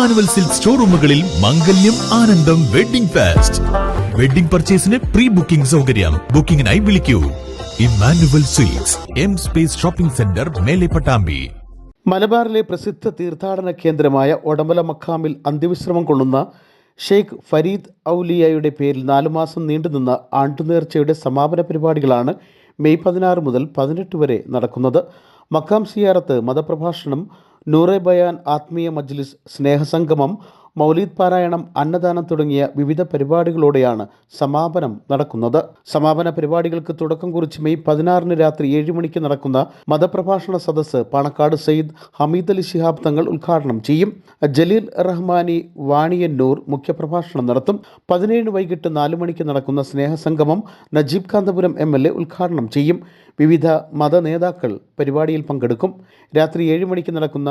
Emmanuel silk ഷോറൂമുകളിൽ Mangalyam Anandam wedding fest. Wedding പർച്ചേസിന് pre booking സൗകര്യം. ബുക്കിംഗിനായി വിളിക്കൂ. Emmanuel silks M space shopping centre മേലെ പട്ടാമ്പി. മലബാറിലെ പ്രസിദ്ധ തീർത്ഥാടന കേന്ദ്രമായ ഒടമല മഖാമിൽ അന്ത്യവിശ്രമം കൊള്ളുന്ന ഷെയ്ഖ് ഫരീദ് ഔലിയയുടെ പേരിൽ നാലു മാസം നീണ്ടുനിന്ന ആണ്ടുനേർച്ചയുടെ സമാപന പരിപാടികളാണ് മെയ് പതിനാറ് മുതൽ പതിനെട്ട് വരെ നടക്കുന്നത്. മക്കാം സിയാറത്ത് മതപ്രഭാഷണം നൂറെ ബയാൻ ആത്മീയ മജ്ലിസ് സ്നേഹസംഗമം മൗലീദ് പാരായണം അന്നദാനം തുടങ്ങിയ വിവിധ പരിപാടികളോടെയാണ് സമാപനം നടക്കുന്നത്. സമാപന പരിപാടികൾക്ക് തുടക്കം കുറിച്ച് മെയ് പതിനാറിന് രാത്രി ഏഴ് മണിക്ക് നടക്കുന്ന മതപ്രഭാഷണ സദസ്സ് പാണക്കാട് സയ്യിദ് ഹമീദ് അലി ശിഹാബ് തങ്ങൾ ഉദ്ഘാടനം ചെയ്യും. ജലീൽ റഹ്മാനി വാണിയന്നൂർ മുഖ്യപ്രഭാഷണം നടത്തും. പതിനേഴ് വൈകിട്ട് നാലു മണിക്ക് നടക്കുന്ന സ്നേഹസംഗമം നജീബ് കാന്തപുരം എം ഉദ്ഘാടനം ചെയ്യും. വിവിധ മത നേതാക്കൾ പരിപാടിയിൽ പങ്കെടുക്കും. രാത്രി ഏഴ് മണിക്ക് നടക്കുന്ന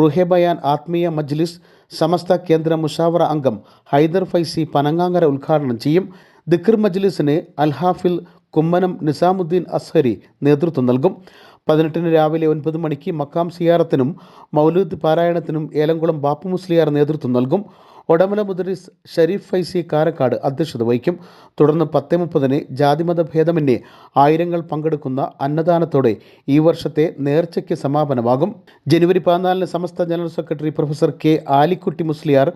റുഹെ ബയാൻ ആത്മീയ മജ്ലിസ് സമസ്ത കേന്ദ്ര മുഷാവറ അംഗം ഹൈദർ ഫൈസി പനങ്ങാങ്കര ഉദ്ഘാടനം ചെയ്യും. ദിക്കർ മജ്ലിസിന് അൽഹാഫിൽ കുമ്മനം നിസാമുദ്ദീൻ അസ്ഹരി നേതൃത്വം നൽകും. പതിനെട്ടിന് രാവിലെ ഒൻപത് മണിക്ക് മക്കാം സിയാറത്തിനും മൗലൂദ് പാരായണത്തിനും ഏലംകുളം ബാപ്പു മുസ്ലിയാർ നേതൃത്വം നൽകും. ഒടമല മുദരിസ് ഷരീഫ് ഫൈസി കാരക്കാട് അധ്യക്ഷത വഹിക്കും. തുടർന്ന് പത്ത് മുപ്പതിന് ജാതിമത ഭേദമന്യേ ആയിരങ്ങൾ പങ്കെടുക്കുന്ന അന്നദാനത്തോടെ ഈ വർഷത്തെ നേർച്ചയ്ക്ക് സമാപനമാകും. ജനുവരി പതിനാലിന് Samastha general secretary professor K Alikutty Musliyar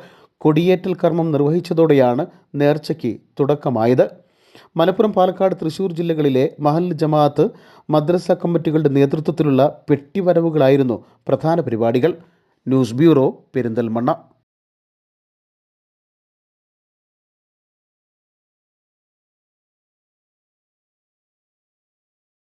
കൊടിയേറ്റൽ കർമ്മം നിർവഹിച്ചതോടെയാണ് നേർച്ചയ്ക്ക് തുടക്കമായത്. മലപ്പുറം പാലക്കാട് തൃശൂർ ജില്ലകളിലെ മഹൽ ജമാഅത്ത് മദ്രസ കമ്മിറ്റികളുടെ നേതൃത്വത്തിലുള്ള പെട്ടിവരവുകളായിരുന്നു പ്രധാന പരിപാടികൾ. News bureau Perinthalmanna.